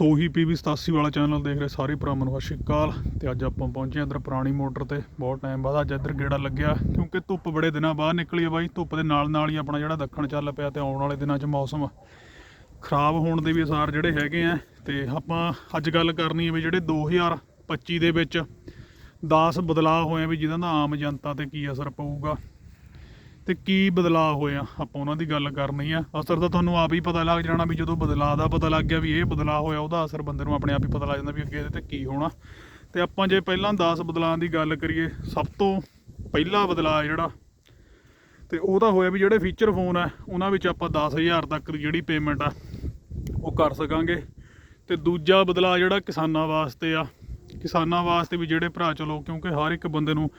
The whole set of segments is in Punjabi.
ਸੋਹੀ ਪੀਵੀ 87 ਵਾਲਾ ਚੈਨਲ ਦੇਖ ਰਹੇ ਸਾਰੇ ਭਰਾਵਾਂ ਨੂੰ ਸਤਿ ਸ਼੍ਰੀ ਅਕਾਲ। ਤੇ ਅੱਜ ਆਪਾਂ ਪਹੁੰਚੇ ਹਾਂ ਇੱਧਰ ਪੁਰਾਣੀ ਮੋਟਰ ਤੇ, ਬਹੁਤ ਟਾਈਮ ਬਾਅਦ ਅੱਜ ਇੱਧਰ ਗੇੜਾ ਲੱਗਿਆ, ਕਿਉਂਕਿ ਧੁੱਪ ਬੜੇ ਦਿਨਾਂ ਬਾਅਦ ਨਿਕਲੀ ਆ ਬਾਈ, ਧੁੱਪ ਦੇ ਨਾਲ ਨਾਲ ਹੀ ਆਪਣਾ ਜਿਹੜਾ ਦੱਖਣ ਚੱਲ ਪਿਆ ਤੇ ਆਉਣ ਵਾਲੇ ਦਿਨਾਂ 'ਚ ਮੌਸਮ ਖਰਾਬ ਹੋਣ ਦੇ ਵੀ ਅਸਾਰ ਜਿਹੜੇ ਹੈਗੇ ਆ। ਤੇ ਆਪਾਂ ਅੱਜ ਗੱਲ ਕਰਨੀ ਹੈ ਵੀ ਜਿਹੜੇ 2025 ਦੇ ਵਿੱਚ 10 ਬਦਲਾਅ ਹੋਏ ਆ ਵੀ ਜਿਹਨਾਂ ਦਾ ਆਮ ਜਨਤਾ ਤੇ ਕੀ ਅਸਰ ਪਊਗਾ। ਤੇ ਕੀ ਬਦਲਾਅ ਹੋਏ ਆ ਆਪਾਂ ਉਹਨਾਂ ਦੀ ਗੱਲ ਕਰਨੀ ਆ। ਅਸਰ ਤਾਂ ਤੁਹਾਨੂੰ ਆਪ ਹੀ ਪਤਾ ਲੱਗ ਜਾਣਾ ਵੀ ਜਦੋਂ ਬਦਲਾਅ ਦਾ ਪਤਾ ਲੱਗ ਗਿਆ ਵੀ ਇਹ ਬਦਲਾਅ ਹੋਇਆ, ਉਹਦਾ ਅਸਰ ਬੰਦੇ ਨੂੰ ਆਪਣੇ ਆਪ ਹੀ ਪਤਾ ਲੱਗ ਜਾਂਦਾ ਵੀ ਅੱਗੇ ਇਹਦੇ ਤੇ ਕੀ ਹੋਣਾ। ਤੇ ਆਪਾਂ ਜੇ ਪਹਿਲਾਂ 10 ਬਦਲਾਅ ਦੀ ਗੱਲ ਕਰੀਏ, ਸਭ ਤੋਂ ਪਹਿਲਾ ਬਦਲਾਅ ਜਿਹੜਾ, ਤੇ ਉਹ ਤਾਂ ਹੋਇਆ ਵੀ ਜਿਹੜੇ ਫੀਚਰ ਫੋਨ ਆ, ਉਹਨਾਂ ਵਿੱਚ ਆਪਾਂ 10000 ਤੱਕ ਦੀ ਜਿਹੜੀ ਪੇਮੈਂਟ ਆ, ਉਹ ਕਰ ਸਕਾਂਗੇ। ਤੇ ਦੂਜਾ ਬਦਲਾਅ ਜਿਹੜਾ ਕਿਸਾਨਾਂ ਵਾਸਤੇ ਆ, ਕਿਸਾਨਾਂ ਵਾਸਤੇ ਵੀ ਜਿਹੜੇ ਭਰਾ ਚਲੋ, ਕਿਉਂਕਿ ਹਰ ਇੱਕ ਬੰਦੇ ਨੂੰ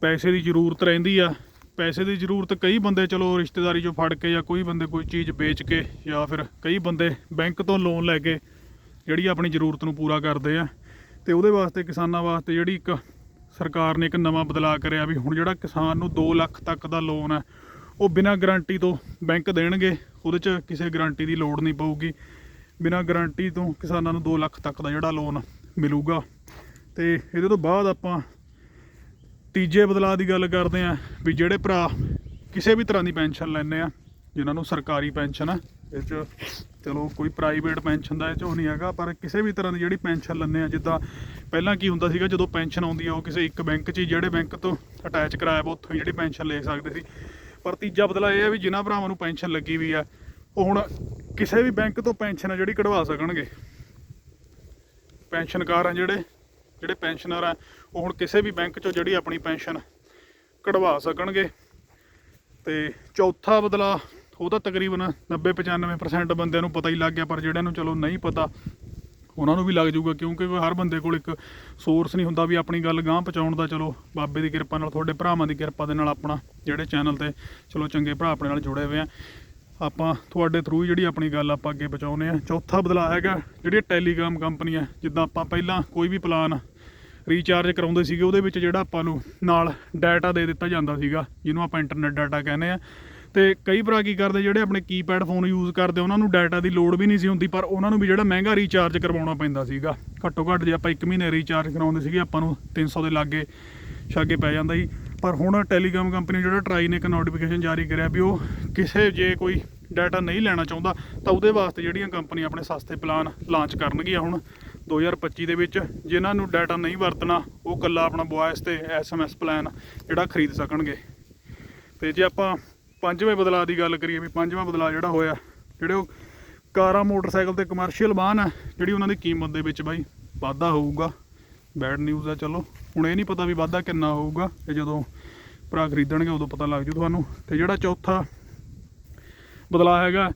ਪੈਸੇ ਦੀ ਜ਼ਰੂਰਤ ਰਹਿੰਦੀ ਆ ਪੈਸੇ ਦੀ ਜ਼ਰੂਰਤ ਕਈ ਬੰਦੇ ਚਲੋ ਰਿਸ਼ਤੇਦਾਰੀ ਚੋਂ ਫੜ ਕੇ ਜਾਂ ਕੋਈ ਬੰਦੇ ਕੋਈ ਚੀਜ਼ ਵੇਚ ਕੇ ਜਾਂ ਫਿਰ ਕਈ ਬੰਦੇ ਬੈਂਕ ਤੋਂ ਲੋਨ ਲੈ ਕੇ ਜਿਹੜੀ ਆਪਣੀ ਜ਼ਰੂਰਤ ਨੂੰ ਪੂਰਾ ਕਰਦੇ ਆ। ਤੇ ਉਹਦੇ ਵਾਸਤੇ, ਕਿਸਾਨਾਂ ਵਾਸਤੇ ਜਿਹੜੀ ਇੱਕ ਸਰਕਾਰ ਨੇ ਇੱਕ ਨਵਾਂ ਬਦਲਾਅ ਕਰਿਆ ਵੀ ਹੁਣ ਜਿਹੜਾ ਕਿਸਾਨ ਨੂੰ 2 ਲੱਖ ਤੱਕ ਦਾ ਲੋਨ ਹੈ ਉਹ ਬਿਨਾਂ ਗਾਰੰਟੀ ਤੋਂ ਬੈਂਕ ਦੇਣਗੇ, ਉਹਦੇ 'ਚ ਕਿਸੇ ਗਾਰੰਟੀ ਦੀ ਲੋੜ ਨਹੀਂ ਪਊਗੀ। ਬਿਨਾਂ ਗਾਰੰਟੀ ਤੋਂ ਕਿਸਾਨਾਂ ਨੂੰ 2 ਲੱਖ ਤੱਕ ਦਾ ਜਿਹੜਾ ਲੋਨ ਮਿਲੂਗਾ। ਤੇ ਇਹਦੇ ਤੋਂ ਬਾਅਦ ਆਪਾਂ ਤੀਜੇ ਬਦਲਾਅ ਦੀ ਗੱਲ ਕਰਦੇ ਆ ਵੀ ਜਿਹੜੇ ਭਰਾ ਕਿਸੇ ਵੀ ਤਰ੍ਹਾਂ ਦੀ ਪੈਨਸ਼ਨ ਲੈਂਦੇ ਆ, ਜਿਨ੍ਹਾਂ ਨੂੰ ਸਰਕਾਰੀ ਪੈਨਸ਼ਨ ਆ, ਇਹ 'ਚ ਚਲੋ ਕੋਈ ਪ੍ਰਾਈਵੇਟ ਪੈਨਸ਼ਨ ਦਾ ਇਹ 'ਚ ਉਹ ਨਹੀਂ ਹੈਗਾ, ਪਰ ਕਿਸੇ ਵੀ ਤਰ੍ਹਾਂ ਦੀ ਜਿਹੜੀ ਪੈਨਸ਼ਨ ਲੈਂਦੇ ਆ, ਜਿੱਦਾਂ ਪਹਿਲਾਂ ਕੀ ਹੁੰਦਾ ਸੀਗਾ, ਜਦੋਂ ਪੈਨਸ਼ਨ ਆਉਂਦੀ ਆ, ਉਹ ਕਿਸੇ ਇੱਕ ਬੈਂਕ 'ਚ ਹੀ ਜਿਹੜੇ ਬੈਂਕ ਤੋਂ ਅਟੈਚ ਕਰਾਇਆ ਵਾ, ਉੱਥੋਂ ਹੀ ਜਿਹੜੀ ਪੈਨਸ਼ਨ ਲੈ ਸਕਦੇ ਸੀ। ਪਰ ਤੀਜਾ ਬਦਲਾਅ ਇਹ ਆ ਵੀ ਜਿਨ੍ਹਾਂ ਭਰਾਵਾਂ ਨੂੰ ਪੈਨਸ਼ਨ ਲੱਗੀ ਵੀ ਆ, ਉਹ ਹੁਣ ਕਿਸੇ ਵੀ ਬੈਂਕ ਤੋਂ ਪੈਨਸ਼ਨ ਆ ਜਿਹੜੀ ਕਢਵਾ ਸਕਣਗੇ। ਪੈਨਸ਼ਨਕਾਰ ਆ ਜਿਹੜੇ ਜਿਹੜੇ ਪੈਨਸ਼ਨਰ ਆ, ਉਹ ਹੁਣ ਕਿਸੇ ਵੀ ਬੈਂਕ ਚੋਂ ਜਿਹੜੀ ਆਪਣੀ ਪੈਨਸ਼ਨ ਕਢਵਾ ਸਕਣਗੇ। ਤੇ ਚੌਥਾ ਬਦਲਾ, ਉਹ ਤਾਂ ਤਕਰੀਬਨ 90-95% ਬੰਦਿਆਂ ਨੂੰ ਪਤਾ ਹੀ ਲੱਗ ਗਿਆ, ਪਰ ਜਿਹੜਿਆਂ ਨੂੰ ਚਲੋ ਨਹੀਂ ਪਤਾ, ਉਹਨਾਂ ਨੂੰ ਵੀ ਲੱਗ ਜਾਊਗਾ, ਕਿਉਂਕਿ ਹਰ ਬੰਦੇ ਕੋਲ ਇੱਕ ਸੋਰਸ ਨਹੀਂ ਹੁੰਦਾ ਵੀ ਆਪਣੀ ਗੱਲ ਗਾਂਹ ਪਹੁੰਚਾਉਣ ਦਾ। ਚਲੋ, ਬਾਬੇ ਦੀ ਕਿਰਪਾ ਨਾਲ, ਤੁਹਾਡੇ ਭਰਾਵਾਂ ਦੀ ਕਿਰਪਾ ਦੇ ਨਾਲ ਆਪਣਾ ਜਿਹੜੇ ਚੈਨਲ ਤੇ ਚਲੋ ਚੰਗੇ ਭਰਾ ਆਪਣੇ ਨਾਲ ਜੁੜੇ ਹੋਏ ਆ। ਆਪਾਂ ਤੁਹਾਡੇ ਥਰੂ ਜਿਹੜੀ ਆਪਣੀ ਗੱਲ ਆਪਾਂ ਅੱਗੇ ਪਹੁੰਚਾਉਂਦੇ ਆ। ਚੌਥਾ ਬਦਲਾਅ ਹੈਗਾ ਜਿਹੜੀ ਟੈਲੀਕਾਮ ਕੰਪਨੀ ਆ ਜਿੱਦਾਂ ਆਪਾਂ ਪਹਿਲਾਂ ਕੋਈ ਵੀ ਪਲਾਨ ਰੀਚਾਰਜ ਕਰਾਉਂਦੇ ਸੀਗੇ, ਉਹਦੇ ਵਿੱਚ ਜਿਹੜਾ ਆਪਾਂ ਨੂੰ ਨਾਲ ਡਾਟਾ ਦੇ ਦਿੱਤਾ ਜਾਂਦਾ ਸੀਗਾ, ਜਿਹਨੂੰ ਆਪਾਂ ਇੰਟਰਨੈਟ ਡਾਟਾ ਕਹਿੰਦੇ ਆ। ਤੇ ਕਈ ਭਰਾ ਕੀ ਕਰਦੇ, ਜਿਹੜੇ ਆਪਣੇ ਕੀਪੈਡ ਫੋਨ ਯੂਜ਼ ਕਰਦੇ, ਉਹਨਾਂ ਨੂੰ ਡਾਟਾ ਦੀ ਲੋੜ ਵੀ ਨਹੀਂ ਸੀ ਹੁੰਦੀ, ਪਰ ਉਹਨਾਂ ਨੂੰ ਵੀ ਜਿਹੜਾ ਮਹਿੰਗਾ ਰੀਚਾਰਜ ਕਰਵਾਉਣਾ ਪੈਂਦਾ ਸੀਗਾ। ਘੱਟੋ ਘੱਟ ਜੇ ਆਪਾਂ 1 ਮਹੀਨੇ ਰੀਚਾਰਜ ਕਰਾਉਂਦੇ ਸੀਗੇ, ਆਪਾਂ ਨੂੰ 300 ਦੇ ਲਾਗੇ ਛਾਗੇ ਪੈ ਜਾਂਦਾ ਸੀ। ਪਰ ਹੁਣ ਟੈਲੀਕਾਮ ਕੰਪਨੀ ਜਿਹੜਾ ਟਰਾਈ ਨੇ, ਇੱਕ ਨੋਟੀਫਿਕੇਸ਼ਨ ਜਾਰੀ ਕਰਿਆ ਵੀ ਉਹ ਕਿਸੇ ਜੇ ਕੋਈ ਡਾਟਾ ਨਹੀਂ ਲੈਣਾ ਚਾਹੁੰਦਾ, ਤਾਂ ਉਹਦੇ ਵਾਸਤੇ ਜਿਹੜੀਆਂ ਕੰਪਨੀਆਂ ਆਪਣੇ ਸਸਤੇ ਪਲਾਨ ਲਾਂਚ ਕਰਨਗੀਆਂ ਹੁਣ। 2025 ਦੇ ਵਿੱਚ ਜਿਨ੍ਹਾਂ ਨੂੰ ਡਾਟਾ ਨਹੀਂ ਵਰਤਣਾ, ਉਹ ਕੱਲਾ ਆਪਣਾ ਵੌਇਸ ਤੇ ਐਸਐਮਐਸ ਪਲਾਨ ਜਿਹੜਾ ਖਰੀਦ ਸਕਣਗੇ। ਤੇ ਜੇ ਆਪਾਂ ਪੰਜਵੇਂ ਬਦਲਾਅ ਦੀ ਗੱਲ ਕਰੀਏ ਵੀ ਪੰਜਵਾਂ ਬਦਲਾਅ ਜਿਹੜਾ ਹੋਇਆ, ਜਿਹੜੇ ਉਹ ਕਾਰਾਂ, ਮੋਟਰਸਾਈਕਲ ਤੇ ਕਮਰਸ਼ੀਅਲ ਵਾਹਨ ਹੈ ਜਿਹੜੀ ਉਹਨਾਂ ਦੀ ਕੀਮਤ ਦੇ ਵਿੱਚ ਬਾਈ ਵਾਧਾ ਹੋਊਗਾ। ਬੈਡ ਨਿਊਜ਼ ਆ, ਚਲੋ। ਹੁਣ ਇਹ ਨਹੀਂ ਪਤਾ ਵੀ ਵਾਧਾ ਕਿੰਨਾ ਹੋਊਗਾ ਇਹ ਜਦੋਂ ਭਰਾ ਖਰੀਦਣਗੇ ਉਦੋਂ ਪਤਾ ਲੱਗ ਜੂ ਤੁਹਾਨੂੰ। ਤੇ ਜਿਹੜਾ ਚੌਥਾ ਬਦਲਾਅ ਹੈਗਾ,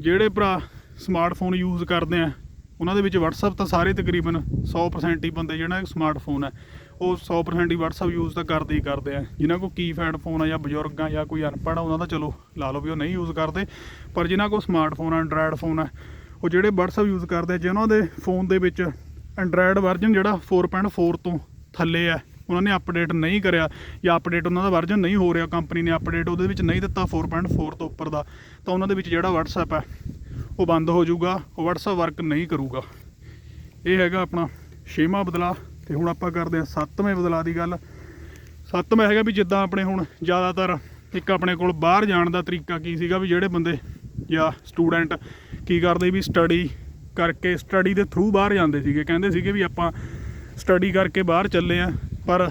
ਜਿਹੜੇ ਭਰਾ ਸਮਾਰਟਫੋਨ ਯੂਜ਼ ਕਰਦੇ ਆ ਉਹਨਾਂ ਦੇ ਵਿੱਚ WhatsApp ਤਾਂ ਸਾਰੇ ਤਕਰੀਬਨ 100% ਹੀ ਬੰਦੇ ਜਿਹੜਾ ਸਮਾਰਟਫੋਨ ਹੈ, ਉਹ 100% ਹੀ WhatsApp ਯੂਜ਼ ਤਾਂ ਕਰਦੇ ਹੀ ਕਰਦੇ ਆ। ਜਿਨ੍ਹਾਂ ਕੋਲ ਕੀਪੈਡ ਫੋਨ ਆ ਜਾਂ ਬਜ਼ੁਰਗ ਆ ਜਾਂ ਕੋਈ ਅਨਪੜ੍ਹ ਆ, ਉਹਨਾਂ ਦਾ ਚਲੋ ਲਾ ਲਓ ਵੀ ਉਹ ਨਹੀਂ ਯੂਜ਼ ਕਰਦੇ, ਪਰ ਜਿਨ੍ਹਾਂ ਕੋਲ ਸਮਾਰਟਫੋਨ ਆ ਐਂਡਰਾਇਡ ਫੋਨ ਆ, ਉਹ ਜਿਹੜੇ WhatsApp ਯੂਜ਼ ਕਰਦੇ ਆ ਜਿਨ੍ਹਾਂ ਦੇ ਫੋਨ ਦੇ ਵਿੱਚ ਐਂਡਰਾਇਡ ਵਰਜ਼ਨ ਜਿਹੜਾ 4.4 ਤੋਂ ਥੱਲੇ ਆ, ਉਹਨਾਂ ਨੇ ਅਪਡੇਟ ਨਹੀਂ ਕਰਿਆ ਜਾਂ ਅਪਡੇਟ ਉਹਨਾਂ ਦਾ ਵਰਜ਼ਨ ਨਹੀਂ ਹੋ ਰਿਹਾ ਕੰਪਨੀ ਨੇ ਅਪਡੇਟ ਉਹਦੇ ਵਿੱਚ ਨਹੀਂ ਦਿੱਤਾ 4.4 ਤੋਂ ਉੱਪਰ ਦਾ, ਤਾਂ ਉਹਨਾਂ ਦੇ ਵਿੱਚ ਜਿਹੜਾ WhatsApp ਹੈ ਉਹ ਬੰਦ ਹੋ ਜਾਊਗਾ, ਉਹ WhatsApp ਵਰਕ ਨਹੀਂ ਕਰੂਗਾ। ਇਹ ਹੈਗਾ ਆਪਣਾ ਛੇਵਾਂ ਬਦਲਾਅ, ਤੇ ਹੁਣ ਆਪਾਂ ਕਰਦੇ ਹਾਂ ਸੱਤਵੇਂ ਬਦਲਾਅ ਦੀ ਗੱਲ। ਸੱਤਵਾਂ ਹੈਗਾ ਵੀ ਜਿੱਦਾਂ ਆਪਣੇ ਹੁਣ ਜ਼ਿਆਦਾਤਰ ਇੱਕ ਆਪਣੇ ਕੋਲ ਬਾਹਰ ਜਾਣ ਦਾ ਤਰੀਕਾ ਕੀ ਸੀਗਾ ਵੀ ਜਿਹੜੇ ਬੰਦੇ ਜਾਂ ਸਟੂਡੈਂਟ ਕੀ ਕਰਦੇ ਵੀ ਸਟੱਡੀ ਕਰਕੇ ਸਟੱਡੀ ਦੇ ਥਰੂ ਬਾਹਰ ਜਾਂਦੇ ਸੀਗੇ। ਕਹਿੰਦੇ ਸੀਗੇ ਵੀ ਆਪਾਂ ਸਟੱਡੀ ਕਰਕੇ ਬਾਹਰ ਚੱਲੇ ਆ ਪਰ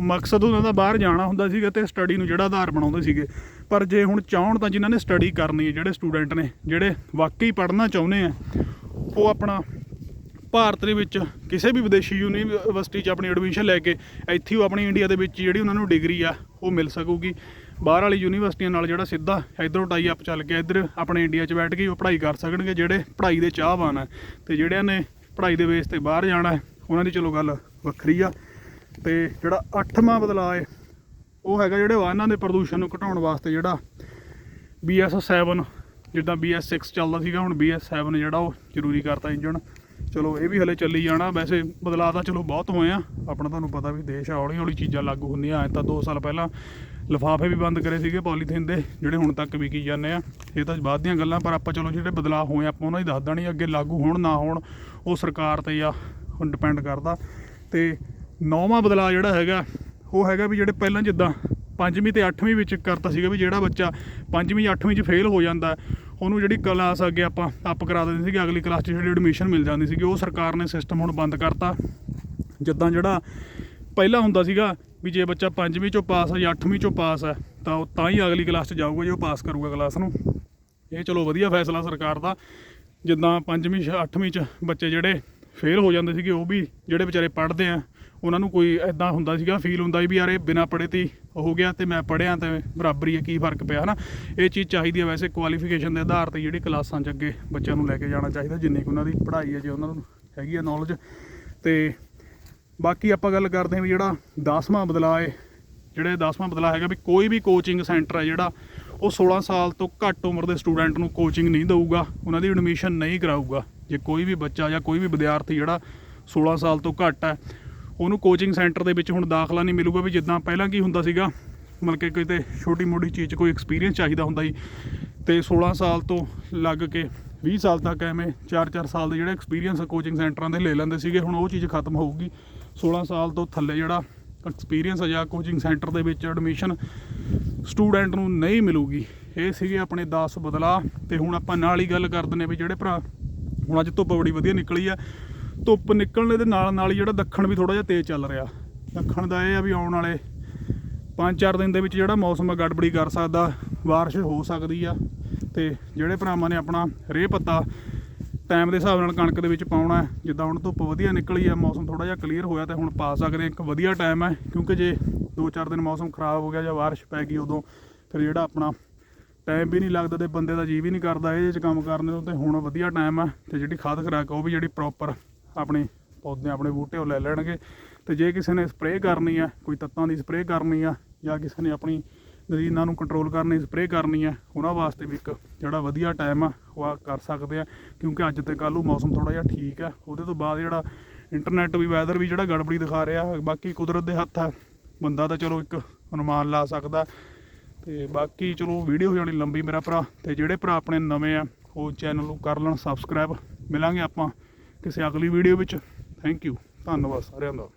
ਮਕਸਦ ਉਹਨਾਂ ਦਾ ਬਾਹਰ ਜਾਣਾ ਹੁੰਦਾ ਸੀਗਾ ਤੇ ਸਟੱਡੀ ਨੂੰ ਜਿਹੜਾ ਆਧਾਰ ਬਣਾਉਂਦੇ ਸੀਗੇ। ਪਰ ਜੇ ਹੁਣ ਚਾਹਣ ਤਾਂ ਜਿਨ੍ਹਾਂ ਨੇ ਸਟੱਡੀ ਕਰਨੀ ਹੈ, ਜਿਹੜੇ ਸਟੂਡੈਂਟ ਨੇ, ਜਿਹੜੇ ਵਾਕਈ ਪੜ੍ਹਨਾ ਚਾਹੁੰਦੇ ਆ, ਉਹ ਆਪਣਾ ਭਾਰਤ ਦੇ ਵਿੱਚ ਕਿਸੇ ਵੀ ਵਿਦੇਸ਼ੀ ਯੂਨੀਵਰਸਿਟੀ 'ਚ ਆਪਣੀ ਐਡਮਿਸ਼ਨ ਲੈ ਕੇ ਇੱਥੇ ਉਹ ਆਪਣੀ ਇੰਡੀਆ ਦੇ ਵਿੱਚ ਜਿਹੜੀ ਉਹਨਾਂ ਨੂੰ ਡਿਗਰੀ ਆ, ਉਹ ਮਿਲ ਸਕੂਗੀ। ਬਾਹਰ ਵਾਲੀ ਯੂਨੀਵਰਸਿਟੀਆਂ ਨਾਲ ਜਿਹੜਾ ਸਿੱਧਾ ਇਧਰੋਂ ਟਾਈ ਅਪ ਚੱਲ ਕੇ ਇੱਧਰ ਆਪਣੇ ਇੰਡੀਆ 'ਚ ਬੈਠ ਕੇ ਉਹ ਪੜ੍ਹਾਈ ਕਰ ਸਕਣਗੇ, ਜਿਹੜੇ ਪੜ੍ਹਾਈ ਦੇ ਚਾਹਵਾਨ ਆ। ਤੇ ਜਿਹੜਿਆਂ ਨੇ ਪੜ੍ਹਾਈ ਦੇ ਬੇਸ ਤੇ ਬਾਹਰ ਜਾਣਾ ਉਹਨਾਂ ਦੀ ਚਲੋ ਗੱਲ ਵੱਖਰੀ ਆ। ਤੇ ਜਿਹੜਾ ਅੱਠਵਾਂ ਬਦਲਾਅ ਹੈ ਉਹ ਹੈਗਾ ਜਿਹੜੇ ਵਾਹਨਾਂ ਦੇ ਪ੍ਰਦੂਸ਼ਣ ਨੂੰ ਘਟਾਉਣ ਵਾਸਤੇ ਜਿਹੜਾ BS7 ਜਿੱਦਾਂ BS6 ਚੱਲਦਾ ਸੀਗਾ, ਹੁਣ BS7 ਜਿਹੜਾ ਉਹ ਜ਼ਰੂਰੀ ਕਰਤਾ ਇੰਜਣ ਚਲੋ, ਇਹ ਵੀ ਹਲੇ ਚੱਲੀ ਜਾਣਾ। ਵੈਸੇ ਬਦਲਾਅ ਤਾਂ ਚਲੋ ਬਹੁਤ ਹੋਏ ਆ। ਆਪਣਾ ਤੁਹਾਨੂੰ ਪਤਾ ਵੀ ਦੇਸ਼ ਆ ਹੌਲੀ ਹੌਲੀ ਚੀਜ਼ਾਂ ਲਾਗੂ ਹੁੰਦੀਆਂ। ਐ ਤਾਂ 2 ਸਾਲ ਪਹਿਲਾਂ ਲਿਫਾਫੇ ਵੀ ਬੰਦ ਕਰੇ ਸੀਗੇ ਪੋਲੀਥੀਨ ਦੇ, ਜਿਹੜੇ ਹੁਣ ਤੱਕ ਵੀ ਕੀ ਜਾਂਦੇ ਆ। ਇਹ ਤਾਂ ਬਾਅਦ ਦੀਆਂ ਗੱਲਾਂ, ਪਰ ਆਪਾਂ ਚਲੋ ਜਿਹੜੇ ਬਦਲਾਅ ਹੋਏ ਆਪਾਂ ਉਹਨਾਂ ਦੀ ਦੱਸ ਦੇਣੀ ਅੱਗੇ ਲਾਗੂ ਹੋਣ, ਨਾ ਹੋਣ, ਉਹ ਸਰਕਾਰ ਤੇ ਆ ਹੁਣ ਡਿਪੈਂਡ ਕਰਦਾ। ਤੇ ਨੌਵਾਂ ਬਦਲਾਅ ਜਿਹੜਾ ਹੈਗਾ ਉਹ ਹੈਗਾ ਵੀ ਜਿਹੜੇ ਪਹਿਲਾਂ ਜਿੱਦਾਂ ਪੰਜਵੀਂ ਤੇ 8ਵੀਂ ਵਿੱਚ ਕਰਤਾ ਸੀਗਾ ਵੀ ਜਿਹੜਾ ਬੱਚਾ ਪੰਜਵੀਂ ਜਾਂ 8ਵੀਂ 'ਚ ਫੇਲ ਹੋ ਜਾਂਦਾ, ਉਹਨੂੰ ਜਿਹੜੀ ਕਲਾਸ ਅੱਗੇ ਆਪਾਂ ਅਪ ਕਰਾ ਦਿੰਦੇ ਸੀਗੇ, ਅਗਲੀ ਕਲਾਸ 'ਚ ਜਿਹੜੀ ਐਡਮਿਸ਼ਨ ਮਿਲ ਜਾਂਦੀ ਸੀਗੀ, ਉਹ ਸਰਕਾਰ ਨੇ ਸਿਸਟਮ ਹੁਣ ਬੰਦ ਕਰਤਾ। ਜਿੱਦਾਂ ਜਿਹੜਾ ਪਹਿਲਾਂ ਹੁੰਦਾ ਸੀਗਾ ਵੀ ਜੇ ਬੱਚਾ ਪੰਜਵੀਂ ਚੋਂ ਪਾਸ ਹੈ ਜਾਂ 8ਵੀਂ ਚੋਂ ਪਾਸ ਹੈ ਤਾਂ ਉਹ ਤਾਂ ਹੀ ਅਗਲੀ ਕਲਾਸ 'ਚ ਜਾਊਗਾ ਜੇ ਉਹ ਪਾਸ ਕਰੂਗਾ ਕਲਾਸ ਨੂੰ। ਇਹ ਚਲੋ ਵਧੀਆ ਫੈਸਲਾ ਸਰਕਾਰ ਦਾ, ਜਿੱਦਾਂ ਪੰਜਵੀਂ 'ਚ 8ਵੀਂ 'ਚ ਬੱਚੇ ਜਿਹੜੇ ਫੇਲ ਹੋ ਜਾਂਦੇ ਸੀਗੇ, ਉਹ ਵੀ ਜਿਹੜੇ ਵਿਚਾਰੇ ਪੜ੍ਹਦੇ ਆ ਉਹਨਾਂ ਨੂੰ ਕੋਈ ਐਦਾਂ ਹੁੰਦਾ ਸੀਗਾ ਫੀਲ ਹੁੰਦਾ ਸੀ ਵੀ ਯਾਰ ਇਹ ਬਿਨਾਂ ਪੜ੍ਹੇ ਤੇ ਹੋ ਗਿਆ ਤੇ ਮੈਂ ਪੜ੍ਹਿਆ ਤੇ ਬਰਾਬਰੀ ਹੈ ਕੀ ਫ਼ਰਕ ਪਿਆ, ਹਨਾ? ਇਹ ਚੀਜ਼ ਚਾਹੀਦੀ ਹੈ ਵੈਸੇ ਕੁਆਲੀਫਿਕੇਸ਼ਨ ਦੇ ਆਧਾਰ ਤੇ ਜਿਹੜੀ ਕਲਾਸਾਂ 'ਚ ਅੱਗੇ ਬੱਚਿਆਂ ਨੂੰ ਲੈ ਕੇ ਜਾਣਾ ਚਾਹੀਦਾ, ਜਿੰਨੀ ਕੁ ਉਹਨਾਂ ਦੀ ਪੜ੍ਹਾਈ ਹੈ ਜੇ ਉਹਨਾਂ ਨੂੰ ਹੈਗੀ ਹੈ ਨੌਲੇਜ ਤੇ ਬਾਕੀ ਆਪਾਂ ਗੱਲ ਕਰਦੇ ਹਾਂ ਵੀ ਜਿਹੜਾ 10ਵਾਂ ਬਦਲਾਅ ਹੈ, ਜਿਹੜੇ 10ਵਾਂ ਬਦਲਾਅ ਹੈਗਾ ਵੀ ਕੋਈ ਵੀ ਕੋਚਿੰਗ ਸੈਂਟਰ ਹੈ ਜਿਹੜਾ, ਉਹ 16 ਸਾਲ ਤੋਂ ਘੱਟ ਉਮਰ ਦੇ ਸਟੂਡੈਂਟ ਨੂੰ ਕੋਚਿੰਗ ਨਹੀਂ ਦੇਊਗਾ, ਉਹਨਾਂ ਦੀ ਐਡਮਿਸ਼ਨ ਨਹੀਂ ਕਰਾਊਗਾ। ਜੇ ਕੋਈ ਵੀ ਬੱਚਾ ਜਾਂ ਕੋਈ ਵੀ ਵਿਦਿਆਰਥੀ ਜਿਹੜਾ 16 ਸਾਲ ਤੋਂ ਘੱਟ ਹੈ ਉਹਨੂੰ ਕੋਚਿੰਗ ਸੈਂਟਰ ਦੇ ਵਿੱਚ ਹੁਣ ਦਾਖਲਾ ਨਹੀਂ ਮਿਲੂਗਾ ਵੀ ਜਿੱਦਾਂ ਪਹਿਲਾਂ ਕੀ ਹੁੰਦਾ ਸੀਗਾ, ਮਤਲਬ ਕਿ ਕਿਤੇ ਛੋਟੀ ਮੋਟੀ ਚੀਜ਼ 'ਚ ਕੋਈ ਐਕਸਪੀਰੀਅੰਸ ਚਾਹੀਦਾ ਹੁੰਦਾ ਸੀ। ਤੇ 16 ਸਾਲ ਤੋਂ ਲੱਗ ਕੇ 20 ਸਾਲ ਤੱਕ ਐਵੇਂ 4-4 ਸਾਲ ਦੇ ਜਿਹੜੇ ਐਕਸਪੀਰੀਅੰਸ ਕੋਚਿੰਗ ਸੈਂਟਰਾਂ ਦੇ ਲੈ ਲੈਂਦੇ ਸੀਗੇ, ਹੁਣ ਉਹ ਚੀਜ਼ ਖਤਮ ਹੋਊਗੀ। 16 ਸਾਲ ਤੋਂ ਥੱਲੇ ਜਿਹੜਾ ਐਕਸਪੀਰੀਅੰਸ ਹੈ ਜਾਂ ਕੋਚਿੰਗ ਸੈਂਟਰ ਦੇ ਵਿੱਚ ਐਡਮਿਸ਼ਨ ਸਟੂਡੈਂਟ ਨੂੰ ਨਹੀਂ ਮਿਲੂਗੀ। ਇਹ ਸੀਗੇ ਆਪਣੇ 10 ਬਦਲਾ ਤੇ ਹੁਣ ਆਪਾਂ ਨਾਲ ਹੀ ਗੱਲ ਕਰ ਦਿੰਦੇ ਵੀ ਜਿਹੜੇ ਭਰਾ ਹੁਣ ਅੱਜ ਧੁੱਪ ਬੜੀ ਵਧੀਆ ਨਿਕਲੀ ਆ ਧੁੱਪ ਨਿਕਲਣ ਦੇ ਨਾਲ ਨਾਲ ਹੀ ਜਿਹੜਾ ਦੱਖਣ ਵੀ ਥੋੜਾ ਜਿਹਾ ਤੇਜ਼ ਚੱਲ ਰਿਹਾ ਦੱਖਣ ਦਾ ਇਹ ਆ ਵੀ ਆਉਣ ਵਾਲੇ 5-4 ਦਿਨ ਦੇ ਵਿੱਚ ਜਿਹੜਾ ਮੌਸਮ ਆ, ਗੜਬੜੀ ਕਰ ਸਕਦਾ, ਬਾਰਿਸ਼ ਹੋ ਸਕਦੀ ਆ ਤੇ ਜਿਹੜੇ ਭਰਾਵਾਂ ਨੇ ਆਪਣਾ ਰੇਹ ਪੱਤਾ ਟਾਈਮ ਦੇ ਹਿਸਾਬ ਨਾਲ ਕਣਕ ਦੇ ਵਿੱਚ ਪਾਉਣਾ ਜਿੱਦਾਂ ਹੁਣ ਧੁੱਪ ਵਧੀਆ ਨਿਕਲੀ ਆ, ਮੌਸਮ ਥੋੜਾ ਜਿਹਾ ਕਲੀਅਰ ਹੋਇਆ ਤੇ ਹੁਣ ਪਾ ਸਕਦੇ ਹਾਂ। ਇੱਕ ਵਧੀਆ ਟਾਈਮ ਹੈ, ਕਿਉਂਕਿ ਜੇ 2-4 ਦਿਨ ਮੌਸਮ ਖਰਾਬ ਹੋ ਗਿਆ ਜਾਂ ਬਾਰਿਸ਼ ਪੈ ਗਈ ਉਦੋਂ, ਫਿਰ ਜਿਹੜਾ ਆਪਣਾ ਟਾਈਮ ਵੀ ਨਹੀਂ ਲੱਗਦਾ ਤੇ ਬੰਦੇ ਦਾ ਜੀ ਵੀ ਨਹੀਂ ਕਰਦਾ ਇਹਦੇ 'ਚ ਕੰਮ ਕਰਨ ਨੂੰ ਤੇ ਹੁਣ ਵਧੀਆ ਟਾਈਮ ਆ ਤੇ ਜਿਹੜੀ ਖਾਦ ਖਰਾਕ ਆ, ਉਹ ਵੀ ਜਿਹੜੀ ਪ੍ਰੋਪਰ ਆਪਣੇ ਪੌਦੇ ਆਪਣੇ ਬੂਟੇ ਉਹ ਲੈ ਲੈਣਗੇ। ਤੇ ਜੇ ਕਿਸੇ ਨੇ ਸਪਰੇਅ ਕਰਨੀ ਆ, ਕੋਈ ਤੱਤਾਂ ਦੀ ਸਪਰੇਅ ਕਰਨੀ ਆ, ਜਾਂ ਕਿਸੇ ਨੇ ਆਪਣੀ ਨਦੀਨਾਂ ਨੂੰ ਕੰਟਰੋਲ ਕਰਨੀ ਸਪਰੇਅ ਕਰਨੀ ਆ, ਉਹਨਾਂ ਵਾਸਤੇ ਵੀ ਇੱਕ ਜਿਹੜਾ ਵਧੀਆ ਟਾਈਮ ਆ, ਉਹ ਆ ਕਰ ਸਕਦੇ ਆ। ਕਿਉਂਕਿ ਅੱਜ ਤੇ ਕੱਲ੍ਹ ਨੂੰ ਮੌਸਮ ਥੋੜਾ ਜਿਹਾ ਠੀਕ ਆ। ਉਹਦੇ ਤੋਂ ਬਾਅਦ ਜਿਹੜਾ ਇੰਟਰਨੈਟ ਵੀ ਵੈਦਰ ਵੀ ਜਿਹੜਾ ਗੜਬੜੀ ਦਿਖਾ ਰਿਹਾ, ਬਾਕੀ ਕੁਦਰਤ ਦੇ ਹੱਥ ਆ। ਬੰਦਾ ਤਾਂ ਚਲੋ ਇੱਕ ਅਨੁਮਾਨ ਲਾ ਸਕਦਾ। ਤੇ ਬਾਕੀ ਚਲੋ ਵੀਡੀਓ ਹੋ ਜਾਣੀ ਲੰਬੀ ਮੇਰਾ ਭਰਾ। ਤੇ ਜਿਹੜੇ ਭਰਾ ਆਪਣੇ ਨਵੇਂ ਆ, ਉਹ ਚੈਨਲ ਨੂੰ ਕਰ ਲੈਣ ਸਬਸਕ੍ਰਾਈਬ ਮਿਲਾਂਗੇ ਆਪਾਂ ਕਿਸੇ ਅਗਲੀ ਵੀਡੀਓ ਵਿੱਚ। ਥੈਂਕ ਯੂ ਧੰਨਵਾਦ ਸਾਰਿਆਂ ਦਾ।